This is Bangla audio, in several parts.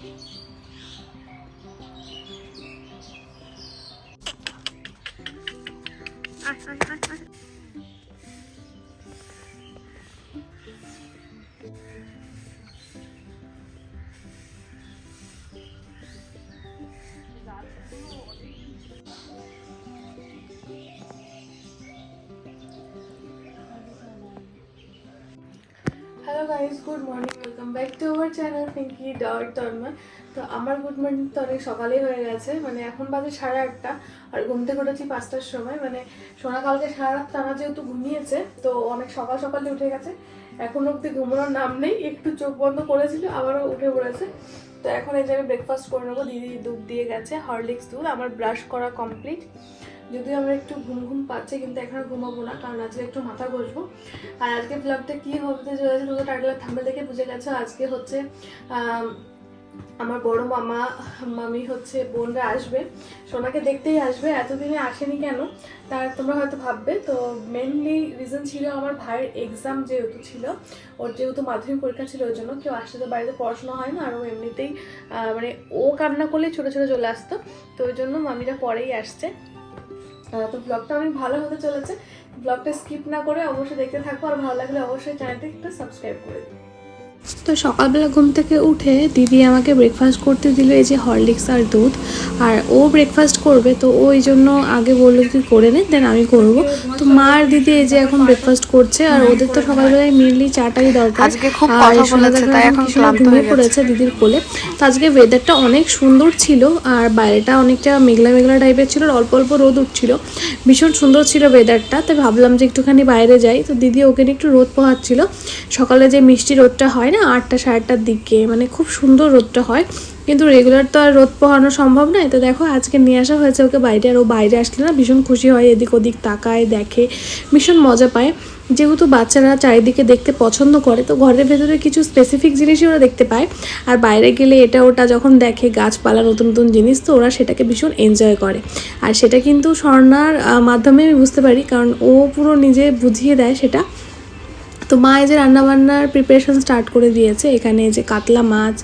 Ay ay ay ay. Morning welcome back to our channel Pinki dot Tanmoy তো আমার গুড মর্নিং তো অনেক সকালেই হয়ে গেছে মানে এখন বাজে সাড়ে আটটা, আর ঘুম থেকে পাঁচটার সময় মানে সোনা কালকে সারা রাত টানা যেহেতু ঘুমিয়েছে, তো অনেক সকাল সকালে উঠে গেছে, এখন অব্দি ঘুমানোর নাম নেই, একটু চোখ বন্ধ করেছিল, আবারও উঠে পড়েছে। তো এখন এই যে আমি ব্রেকফাস্ট করে নেব, দিদি দুধ দিয়ে গেছে হরলিক্স দুধ, আমার ব্রাশ করা কমপ্লিট যদিও আমার একটু ঘুম ঘুম পাচ্ছে, কিন্তু এখন ঘুমাবো না, কারণ আজকে একটু মাথা ঘষবো। আর আজকে ব্লগটা কি হতে চলেছে তোমরা টাইটেলের থাম্বেল দেখে বুঝে গেছো। আজকে হচ্ছে আমার বড় মামা, মামি হচ্ছে বোনরা আসবে। সোনাকে দেখতেই আসবে, এতদিনে আসেনি কেন? তার তোমরা হয়তো ভাববে, তো মেনলি রিজন ছিল আমার ভাইয়ের এক্সাম যেহেতু ছিল, ওর যেহেতু মাধ্যমিক পরীক্ষা ছিল, ওই জন্য কেউ আসতে তো বাড়িতে পড়াশোনা হয় না, আর ও এমনিতেই মানে ও কান্না করলেই ছোটো ছোটো চলে আসতো, তো ওই জন্য মামিরা পরেই আসছে। তো ব্লগটা অনেক ভালো হতে চলেছে। ব্লগটা স্কিপ না করে অবশ্যই দেখতে থাকো, আর ভালো লাগলে অবশ্যই চ্যানেলটা একটু সাবস্ক্রাইব করে দিও। তো সকালবেলা ঘুম থেকে উঠে দিদি আমাকে ব্রেকফাস্ট করতে দিল এই যে হরলিক্স আর দুধ। আর ও ব্রেকফাস্ট করবে তো ও এই জন্য আগে বলল তুই করে নে দেন আমি করব। তো মা আর দিদি এই যে এখন ব্রেকফাস্ট করছে আর ওদের তো সকালবেলায় মেনলি চাটাই দরকার। আজকে খুব কথা বলেছে, তাই এখন এখন কি সুন্দর ক্লান্ত ঘুমিয়ে হয়ে পড়েছে দিদির কোলে। তো আজকে ওয়েদারটা অনেক সুন্দর ছিল আর বাইরেটা অনেকটা মেঘলা মেঘলা টাইপের ছিল অল্প অল্প রোদ উঠছিল। ভীষণ সুন্দর ছিল ওয়েদারটা তাই ভাবলাম যে একটুখানি বাইরে যাই। তো দিদি ওকে একটু রোদ পোহাচ্ছিল। সকালে যে মিষ্টি রোদটা হয় না আটটা, সাড়ে আটটার দিকে মানে খুব সুন্দর রোদটা হয়। কিন্তু রেগুলার তো আর রোদ পোহানো সম্ভব নয়। তো দেখো, আজকে নিয়ে আসা হয়েছে ওকে বাইরে আর ও বাইরে আসলে না ভীষণ খুশি হয়, এদিক ওদিক তাকায়, দেখে, ভীষণ মজা পায়। যেহেতু বাচ্চারা চারিদিকে দেখতে পছন্দ করে, তো ঘরের ভেতরে কিছু স্পেসিফিক জিনিসই ওরা দেখতে পায়। আর বাইরে গেলে এটা ওটা যখন দেখে গাছপালা, নতুন নতুন জিনিস, তো ওরা সেটাকে ভীষণ এনজয় করে। আর সেটা কিন্তু স্বর্ণার মাধ্যমে আমি বুঝতে পারি, কারণ ও পুরো নিজে বুঝিয়ে দেয় সেটা। তো মা এই যে রান্নাবান্নার প্রিপারেশন স্টার্ট করে দিয়েছে, এখানে যে কাতলা মাছ,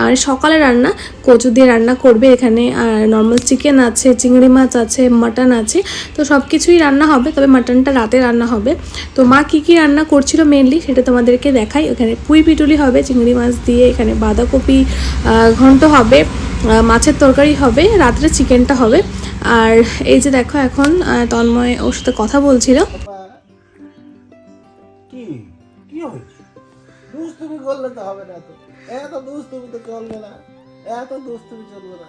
আর সকালে রান্না, কচু দিয়ে রান্না করবে এখানে, আর নর্মাল চিকেন আছে, চিংড়ি মাছ আছে মাটন আছে, তো সব কিছুই রান্না হবে, তবে মাটনটা রাতে রান্না হবে। তো মা কী কী রান্না করছিল মেনলি সেটা তোমাদেরকে দেখাই। এখানে পুঁই পিটুলি হবে, চিংড়ি মাছ দিয়ে, এখানে বাঁধাকপি ঘন্ট হবে মাছের তরকারি হবে, রাত্রে চিকেনটা হবে। আর এই যে দেখো এখন তন্ময় ওর সাথে কথা বলছিল। হয়েছে? দুষ্টুমি করলে তো হবে না তো। এত দুষ্টুমি তো চলবে না। এত দুষ্টুমি চলবে না।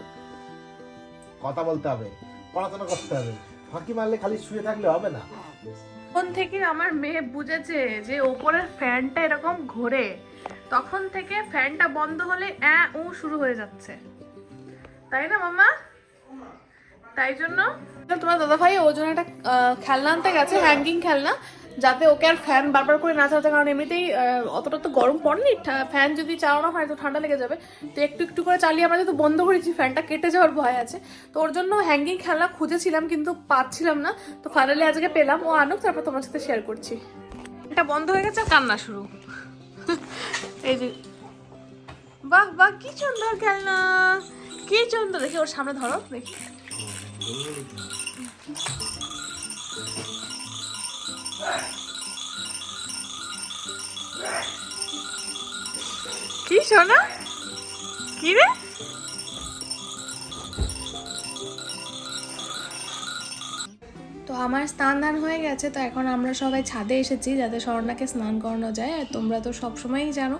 কথা বলতে হবে পড়াশোনা করতে হবে। ফাঁকি মারলে খালি শুয়ে থাকলে হবে না। তখন থেকে আমার মেয়ে বুঝেছে যে ওপরের ফ্যানটা এরকম ঘোরে। তখন থেকে ফ্যানটা বন্ধ হলে অ্যা ও শুরু হয়ে যাচ্ছে। তাই না মামা? তাই জন্য? তোমার দাদা ভাই ওর জন্য একটা খেলনা আনতে গেছে হ্যাঙ্গিং খেলনা। যাতে ওকে আর ফ্যান বারবার করে না চালাতে কারণ এমনিতেই অতটা তো গরম পড়েনি। ফ্যান যদি চালানো হয়, তো ঠান্ডা লেগে যাবে। তো একটু একটু করে চালিয়ে আমরা যেহেতু বন্ধ করেছি ফ্যানটা কেটে যাওয়ার ভয় আছে। তো ওর জন্য হ্যাঙ্গিং খেলনা খুঁজেছিলাম, কিন্তু পাচ্ছিলাম না। তো ফাইনালি আজকে পেলাম। ও আনুক, তারপর তোমার সাথে শেয়ার করছি। এটা বন্ধ হয়ে গেছে, কান্না শুরু। এই যে, বাহ বাহ, কি সুন্দর খেলনা। কি সুন্দর, দেখি ওর সামনে ধরো, দেখি। কি শোনা কি রে? আমার স্নান দান হয়ে গেছে, তো এখন আমরা সবাই ছাদে এসেছি যাতে স্বর্ণাকে স্নান করানো যায়। আর তোমরা তো সব সময়ই জানো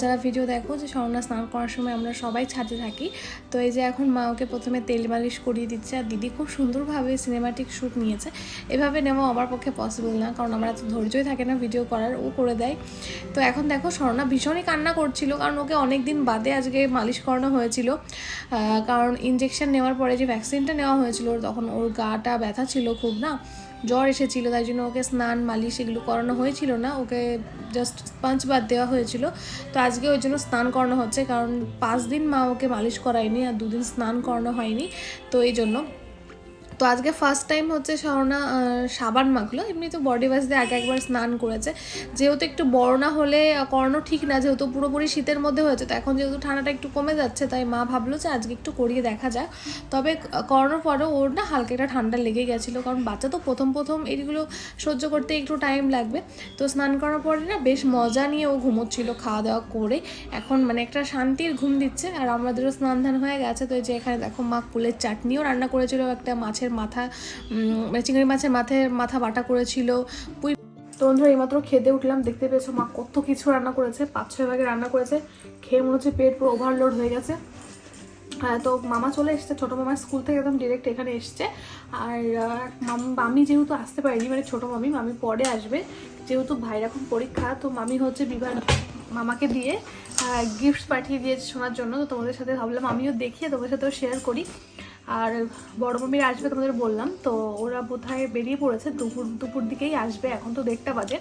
যারা ভিডিও দেখো যে স্বর্ণা স্নান করার সময় আমরা সবাই ছাদে থাকি। তো এই যে এখন মা ওকে প্রথমে তেল মালিশ করিয়ে দিচ্ছে আর দিদি খুব সুন্দরভাবে সিনেমাটিক শ্যুট নিয়েছে। এভাবে নেওয়া আমার পক্ষে পসিবল না, কারণ আমার এত ধৈর্যই থাকে না ভিডিও করার, ও করে দেয়। তো এখন দেখো স্বর্ণা ভীষণই কান্না করছিল, কারণ ওকে অনেক দিন বাদে আজকে মালিশ করানো হয়েছিল। কারণ ইঞ্জেকশন নেওয়ার পরে যে ভ্যাকসিনটা নেওয়া হয়েছিল, তখন ওর গাটা ব্যথা ছিল খুব। না, জ্বর এসেছিল, তাই জন্য ওকে স্নান, মালিশ এগুলো করানো হয়েছিল না, ওকে জাস্ট স্পঞ্জ বাদ দেওয়া হয়েছিল। তো আজকে ওই জন্য স্নান করানো হচ্ছে, কারণ পাঁচ দিন মা ওকে মালিশ করায়নি আর দুদিন স্নান করানো হয়নি, তো এই জন্য। তো আজকে ফার্স্ট টাইম হচ্ছে স্বর্ণা সাবান মাখলো। এমনি তো বডি ওয়াশ দিয়ে আগে একবার স্নান করেছে। যেহেতু একটু বড় না হলে করানো ঠিক না, যেহেতু পুরোপুরি শীতের মধ্যে হয়েছে, তো এখন যেহেতু ঠান্ডাটা একটু কমে যাচ্ছে, তাই মা ভাবলো যে আজকে একটু করিয়ে দেখা যাক। তবে করানোর পরেও ওর না হালকা একটা ঠান্ডা লেগে গেছিল, কারণ বাচ্চা তো প্রথম প্রথম এইগুলো সহ্য করতে একটু টাইম লাগবে। তো স্নান করার পরে না বেশ মজা নিয়ে ও ঘুমোচ্ছিল, খাওয়া দাওয়া করে। এখন মানে একটা শান্তির ঘুম দিচ্ছে, আর আমাদেরও স্নান ধান হয়ে গেছে। তো যে এখানে দেখো মা কুলের চাটনিও রান্না করেছিল, একটা মাছের মাথা উম, মানে চিংড়ি মাছের মাথায় মাথা বাটা করেছিল। পুঁই তো বন্ধুরা এইমাত্র খেতে উঠলাম দেখতে পেয়েছ মা কত কিছু রান্না করেছে পাঁচ ছয় ভাগে রান্না করেছে। খেয়ে মনে হচ্ছে পেট পুরো ওভারলোড হয়ে গেছে। হ্যাঁ তো মামা চলে এসছে ছোটো মামা স্কুল থেকে একদম ডিরেক্ট এখানে এসছে। আর মামি যেহেতু আসতে পারিনি মানে ছোটো মামি মামি পরে আসবে। যেহেতু ভাইয়ের এখন পরীক্ষা তো মামি হচ্ছে বিবাহ মামাকে দিয়ে গিফটস পাঠিয়ে দিয়েছে শোনার জন্য। তো তোমাদের সাথে ভাবলাম আমিও দেখিয়ে তোমাদের সাথেও শেয়ার করি। আর বড় মামির আসবে তোমাদের বললাম, তো ওরা বোধহয় বেরিয়ে পড়েছে, দুপুর দুপুর দিকেই আসবে, এখন তো দেড়টা বাজে,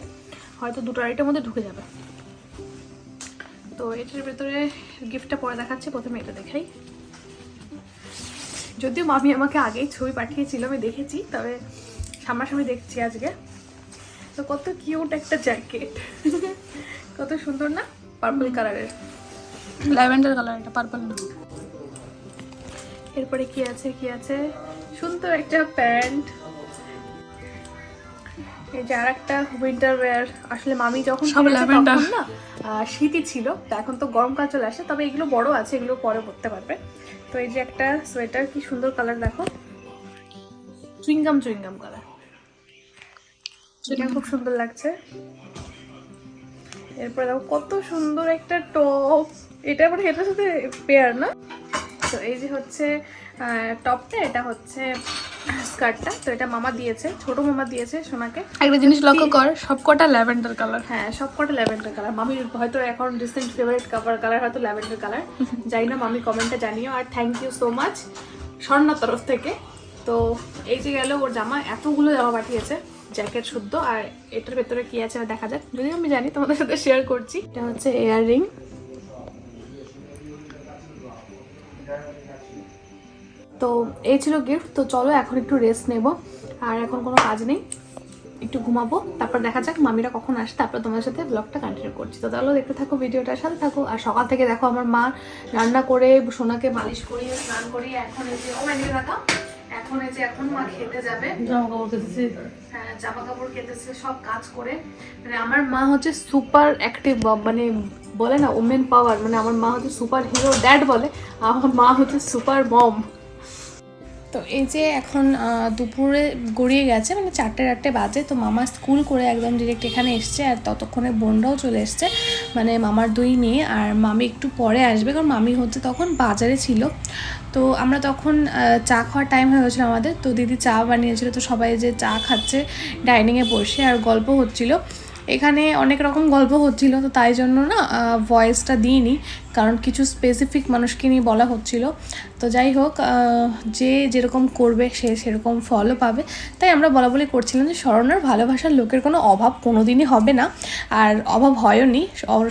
হয়তো দুটো আড়াইটার মধ্যে ঢুকে যাবে। তো এটার ভেতরে গিফটটা পরে দেখাচ্ছি, প্রথমে এটা দেখাই। যদিও মামি আমাকে আগেই ছবি পাঠিয়েছিল, আমি দেখেছি, তবে সামনাসামনি দেখছি আজকে। তো কত কিউট একটা জ্যাকেট কত সুন্দর না? পার্পল কালারের ল্যাভেন্ডার কালার একটা পার্পল এরপরে কি আছে কি আছে? সুন্দর একটা প্যান্ট। এই যে আর একটা উইন্টার ওয়্যার আসলে মামি যখন না শীতই ছিল তো এখন তো গরমকাল চলে আসে তবে এগুলো বড় আছে এগুলো পরে পরতে পারবে। তো এই যে একটা সোয়েটার কি সুন্দর কালার দেখো। চুইংগাম চুইংগাম কালার এটা খুব সুন্দর লাগছে। এরপর দেখো কত সুন্দর একটা টপ এটা মানে এটার সাথে পেয়ার না? তো এই যে হচ্ছে টপটা এটা হচ্ছে স্কার্টটা। তো এটা মামা দিয়েছে ছোট মামা দিয়েছে সোনাকে। একটা জিনিস লক্ষ্য কর সবকটা ল্যাভেন্ডার কালার। হ্যাঁ সব কটা ল্যাভেন্ডার কালার। মামির হয়তো এখন রিসেন্ট ফেভারিট কাভার কালার হয়তো ল্যাভেন্ডার কালার। যাই না মামি কমেন্টটা জানিও। আর থ্যাংক ইউ সো মাচ স্বর্ণার তরফ থেকে। তো এই যে গেল ওর জামা এতগুলো জামা পাঠিয়েছে। জ্যাকেট শুদ্ধ আর এটার ভেতরে কি আছে দেখা যাক। যদি আমি জানি তোমাদের সাথে শেয়ার করছি। এটা হচ্ছে ইয়াররিং তো এই ছিল গিফট তো চলো এখন একটু রেস্ট নেব। আর এখন কোনো কাজ নেই একটু ঘুমাবো তারপর দেখা যাক মামিরা কখন আসে তারপর তোমাদের সাথে ব্লগটা কন্টিনিউ করছি। তো তাহলে দেখতে থাকো ভিডিওটার সাথে থাকো আর সকাল থেকে দেখো আমার মা রান্না করে সোনাকে মালিশ করিয়ে স্নান করিয়ে এখন এই যে ও এদিকে দেখা এখন এই যে এখন মা খেতে যাবে। জামা কাপড় কেটেছি। হ্যাঁ জামা কাপড় কেটেছে সব কাজ করে। মানে আমার মা হচ্ছে সুপার অ্যাক্টিভ মানে বলে না ওমেন পাওয়ার মানে আমার মা হচ্ছে সুপার হিরো ড্যাড বলে আমার মা হচ্ছে সুপার মম তো এই যে এখন দুপুরে গড়িয়ে গেছে মানে চারটে চারটে বাজে, তো মামা স্কুল করে একদম ডিরেক্ট এখানে এসছে আর ততক্ষণে বোনরাও চলে এসছে। মানে মামার দুই নিয়ে আর মামি একটু পরে আসবে, কারণ মামি হচ্ছে তখন বাজারে ছিল। তো আমরা তখন চা খাওয়ার টাইম হয়ে গেছিল আমাদের, তো দিদি চা বানিয়েছিল, তো সবাই যে চা খাচ্ছে ডাইনিংয়ে বসে আর গল্প হচ্ছিল। এখানে অনেক রকম গল্প হচ্ছিল, তো তাই জন্য না ভয়েসটা দিইনি, কারণ কিছু স্পেসিফিক মানুষকে নিয়ে বলা হচ্ছিল। তো যাই হোক যে যেরকম করবে, সে সেরকম ফলও পাবে। তাই আমরা বলা বলি করছিলাম যে স্মরণার ভালোবাসার লোকের কোনো অভাব কোনো দিনই হবে না, আর অভাব হয়ওনি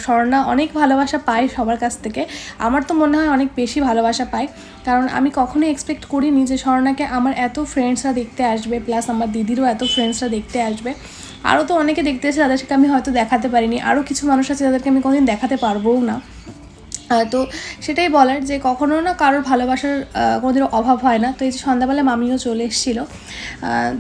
স্মরণা অনেক ভালোবাসা পায় সবার কাছ থেকে। আমার তো মনে হয় অনেক বেশি ভালোবাসা পায়, কারণ আমি কখনোই এক্সপেক্ট করিনি যে স্মরণাকে আমার এত ফ্রেন্ডসরা দেখতে আসবে প্লাস আমার দিদিরও এত ফ্রেন্ডসরা দেখতে আসবে। আরও তো অনেকে দেখতে এসে তাদেরকে আমি হয়তো দেখাতে পারিনি। আরও কিছু মানুষ আছে যাদেরকে আমি কোনোদিন দেখাতে পারবও না। তো সেটাই বলার যে কখনো না কারোর ভালোবাসার কোনোদিনও অভাব হয় না। তো এই যে সন্ধ্যাবেলা মামিও চলে এসেছিল।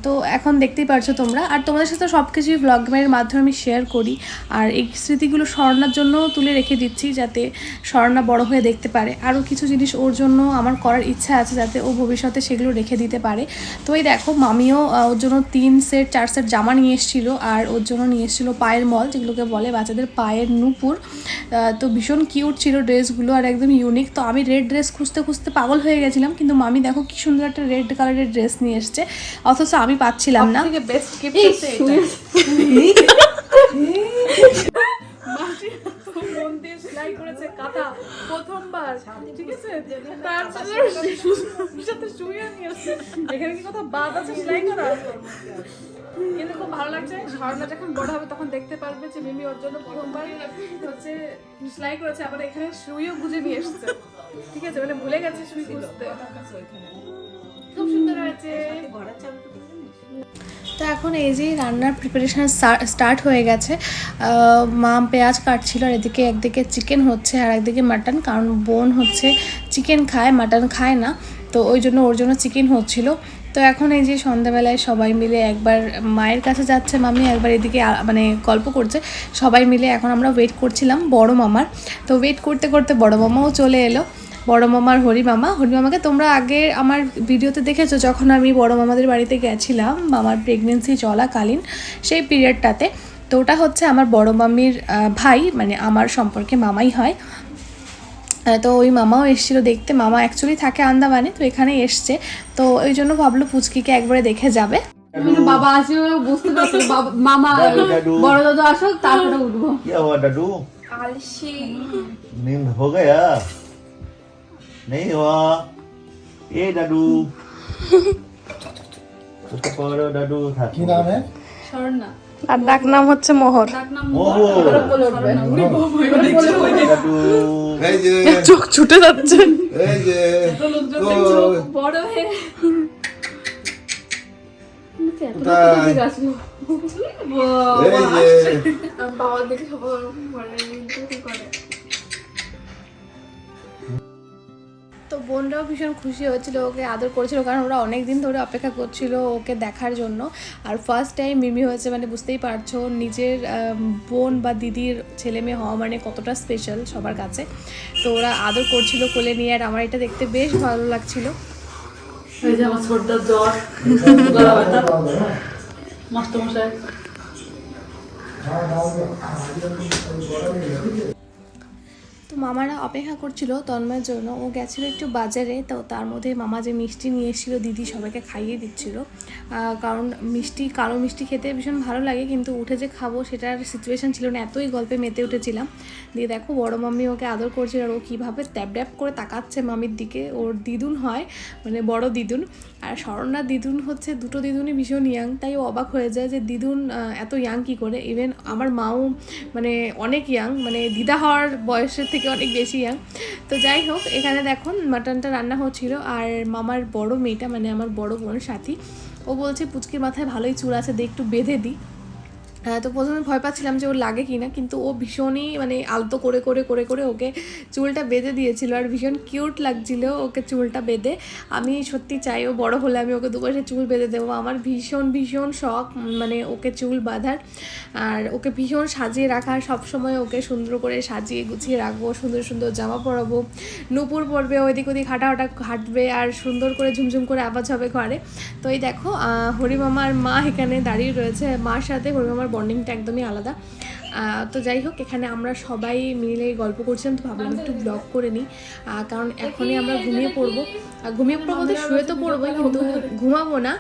তো এখন দেখতেই পারছ তোমরা। আর তোমাদের সাথে সব কিছুই ব্লগের মাধ্যমে আমি শেয়ার করি। আর এই স্মৃতিগুলো স্মরণার জন্য তুলে রেখে দিচ্ছি যাতে স্মরণা বড় হয়ে দেখতে পারে। আরও কিছু জিনিস ওর জন্য আমার করার ইচ্ছা আছে যাতে ও ভবিষ্যতে সেগুলো রেখে দিতে পারে। তো এই দেখো, মামিও ওর জন্য তিন সেট, চার সেট জামা নিয়ে এসেছিল। আর ওর জন্য নিয়ে এসেছিল পায়ের মল, যেগুলোকে বলে বাচ্চাদের পায়ের নুপুর। তো ভীষণ কিউট ছিল ড্রেসগুলো আর একদম ইউনিক তো আমি রেড ড্রেস খুঁজতে খুঁজতে পাগল হয়ে গেছিলাম কিন্তু মামি দেখো কি সুন্দর একটা রেড কালারের ড্রেস নিয়ে এসছে। অথচ আমি পাচ্ছিলাম না। বেস্ট গিফট হচ্ছে এটা মাসি এত মন দিয়ে সেলাই করেছে প্রথমবার শুয়ে বাদ আছে কিন্তু খুব ভালো লাগছে, ঝর্ণা যখন বড় তখন দেখতে পারবে যে মিমি ওর জন্য প্রথমবার হচ্ছে সেলাই করেছে, আবার এখানে শুয়েও বুঝে নিয়ে এসেছে। ঠিক আছে মানে ভুলে গেছে শুই বুঝতে। তো এখন এই যে রান্নার প্রিপারেশন স্টার্ট হয়ে গেছে মা পেঁয়াজ কাটছিল আর এদিকে একদিকে চিকেন হচ্ছে আর একদিকে মাটন কারণ বোন হচ্ছে চিকেন খায় মাটন খায় না, তো ওই জন্য ওর জন্য চিকেন হচ্ছিল। তো এখন এই যে সন্ধ্যাবেলায় সবাই মিলে একবার মায়ের কাছে যাচ্ছে, মামি একবার এদিকে মানে গল্প করছে, সবাই মিলে এখন আমরা ওয়েট করছিলাম বড় মামার। তো ওয়েট করতে করতে বড় মামাও চলে এলো বড় মামার হরি মামা। হরি মামাকে তোমরা আগে আমার ভিডিওতে দেখেছ যখন আমি বড় মামাদের বাড়িতে গেছিলাম মামার প্রেগনেন্সি চলাকালীন সেই পিরিয়ডটাতে তো ওটা হচ্ছে আমার বড় মামির ভাই মানে আমার সম্পর্কে মামাই হয়। তো ওই মামাও এসেছিল দেখতে। মামা অ্যাকচুয়ালি থাকে আন্দামানে তো এখানে এসছে। তো ওই জন্য ভাবলো পুচকিকে একবারে দেখে যাবে। বাবা আসবে বুঝতে পারছি মামা বড় দাদু। আসুক তারপরে উঠবো। আলসি নিন্দ হো গয়া। नहीं हुआ ए डडू उसको पकड़ो डडू था की नाम है স্বর্ণা আর ডাক নাম হচ্ছে মোহর ডাক নাম मोहो डडू এই যে চোখ ছুটে যাচ্ছে এই যে লোকজন তো দেখছিল, বড় হয়ে এত কোথায়? লোক কোথা থেকে আসলো? এই যে বাবার দেখে সবার মানে কি করে তো বোনরাও ভীষণ খুশি হয়েছিল, ওকে আদর করেছিল কারণ ওরা অনেক দিন ধরে অপেক্ষা করছিল ওকে দেখার জন্য। আর ফার্স্ট টাইম মিমি হয়েছে মানে বুঝতেই পারছ, নিজের বোন বা দিদির ছেলে মেয়ে হওয়া মানে কতটা স্পেশাল সবার কাছে। তো ওরা আদর করছিল কোলে নিয়ে আর আমার এটা দেখতে বেশ ভালো লাগছিল। তো মামারা অপেক্ষা করছিল তন্ময়ের জন্য। ও গেছিল একটু বাজারে, তো তার মধ্যে মামা যে মিষ্টি নিয়ে এসেছিল, দিদি সবাইকে খাইয়ে দিচ্ছিল। কারণ মিষ্টি, কালো মিষ্টি খেতে ভীষণ ভালো লাগে, কিন্তু উঠে যে খাব সেটার সিচুয়েশান ছিল না। এতই গল্পে মেতে উঠেছিলাম। দিয়ে দেখো, বড় মাম্মি ওকে আদর করছিল আর ও কীভাবে ট্যাপ ট্যাপ করে তাকাচ্ছে মামির দিকে। ওর দিদুন হয় মানে বড় দিদুন আর স্মরণা দিদুন হচ্ছে দুটো দিদুনই ভীষণ ইয়াং তাই ও অবাক হয়ে যায় যে দিদুন এত ইয়াং কী করে? ইভেন আমার মাও মানে অনেক ইয়াং মানে দিদা হওয়ার বয়সের থেকে অনেক বেশি ইয়াং তো যাই হোক, এখানে দেখুন মাটনটা রান্না হচ্ছিল আর মামার বড় মেয়েটা মানে আমার বড় বোন সাথী, ও বলছে, পুচকির মাথায় ভালোই চুল আছে দিয়ে একটু বেঁধে দিই হ্যাঁ তো প্রথমে ভয় পাচ্ছিলাম যে ওর লাগে কিনা, কিন্তু ও ভীষণই মানে আলতো করে করে করে করে ওকে চুলটা বেঁধে দিয়েছিল আর ভীষণ কিউট লাগছিল ওকে চুলটা বেঁধে। আমি সত্যি চাই ও বড় হলে আমি ওকে দুপাশে চুল বেঁধে দেবো। আমার ভীষণ ভীষণ শখ মানে ওকে চুল বাঁধার। আর ওকে ভীষণ সাজিয়ে রাখার সব সময় ওকে সুন্দর করে সাজিয়ে গুছিয়ে রাখব, সুন্দর সুন্দর জামা পরাবো। নুপুর পরবে, ওইদিক ওদিক হাঁটা হাঁটা হাঁটবে আর সুন্দর করে ঝুমঝুম করে আওয়াজ হবে ঘরে। তো এই দেখো হরিমামার মা এখানে দাঁড়িয়ে রয়েছে। মার সাথে হরিমামার বন্ডিংটা একদমই আলাদা। তো যাই হোক, এখানে আমরা সবাই মিলে গল্প করছিলাম, তো ভাবলাম একটু ব্লগ করে নিই। কারণ এখনই আমরা ঘুমিয়ে পড়ব। ঘুমিয়ে পড়ব শুয়ে তো পড়ব কিন্তু ঘুমাবো না।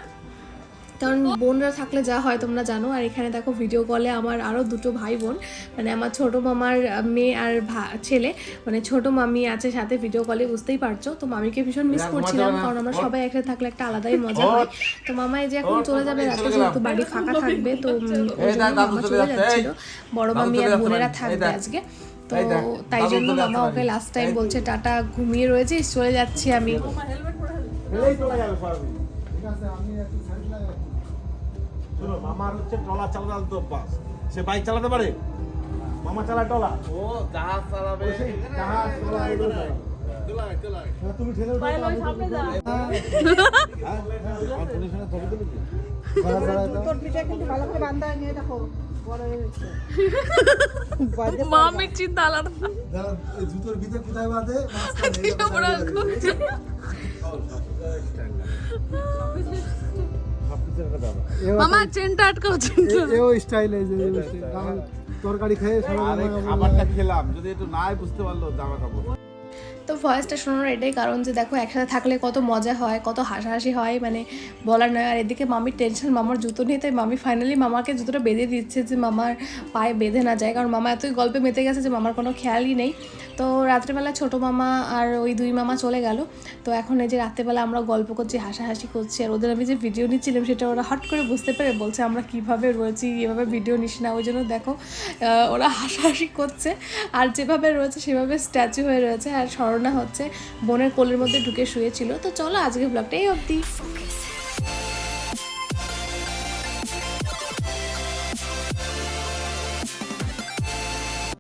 কারণ বোনরা থাকলে যা হয় তোমরা জানো। আর এখানে দেখো ভিডিও কলে আমার আরও দুটো ভাই বোন। মানে আমার ছোট মামার মেয়ে আর ভা- ছেলে। মানে ছোট মামি আছে সাথে ভিডিও কলে বুঝতেই পারছ? তো মামিকে ভীষণ মিস করছিলাম কারণ আমরা সবাই একসাথে থাকলে একটা আলাদাই মজা হয়। তো মামা এই যে এখন চলে যাবে রাতে যেহেতু বাড়ি ফাঁকা থাকবে তো মামা চলে যাচ্ছিল। বড় মামি আর বোনেরা থাকবে আজকে। তো তাই জন্য মামা ওকে লাস্ট টাইম বলছে টাটা ঘুমিয়ে রয়েছিস চলে যাচ্ছি আমি। লাগাই। মামার হচ্ছে অভ্যাস। সে বাইক চালাতে পারে? মামা চালায় ট্রলা ও জাহাজ চালাবে। জাহাজ। হ্যাঁ, তুমি ঠেলে মামির চিন্তা আলাদা জুতোর ভিতরে কোথায় বাঁধে? মামা চেনটা আটকাও চেনটা এও স্টাইল এই যে। তরকারি খেয়ে খাবারটা খেলাম যদি একটু নাই বুঝতে পারল জামা কাপড় তো ভয়েসটা শোনানোর এটাই কারণ যে দেখো একসাথে থাকলে কত মজা হয়, কত হাসাহাসি হয় মানে বলার নয়। আর এদিকে মামির টেনশন মামার জুতো নিয়ে, তাই মামি ফাইনালি মামাকে জুতোটা বেঁধে দিচ্ছে যে মামার পায়ে বেঁধে না যায়। কারণ মামা এতই গল্পে মেতে গেছে যে মামার কোনো খেয়ালই নেই। তো রাত্রেবেলা ছোটো মামা আর ওই দুই মামা চলে গেল। তো এখন এই যে রাত্রেবেলা আমরা গল্প করছি, হাসাহাসি করছি, আর ওদের আমি যে ভিডিও নিচ্ছিলাম সেটা ওরা হট করে বুঝতে পেরে বলছে, আমরা কীভাবে রয়েছি, এভাবে ভিডিও নিস না। ওই জন্য দেখো ওরা হাসাহাসি করছে। আর যেভাবে রয়েছে সেভাবে স্ট্যাচু হয়ে রয়েছে। আর স্মরণা হচ্ছে বোনের কোলের মধ্যে ঢুকে শুয়েছিল। তো চলো আজকে ব্লগটা এই অবধি।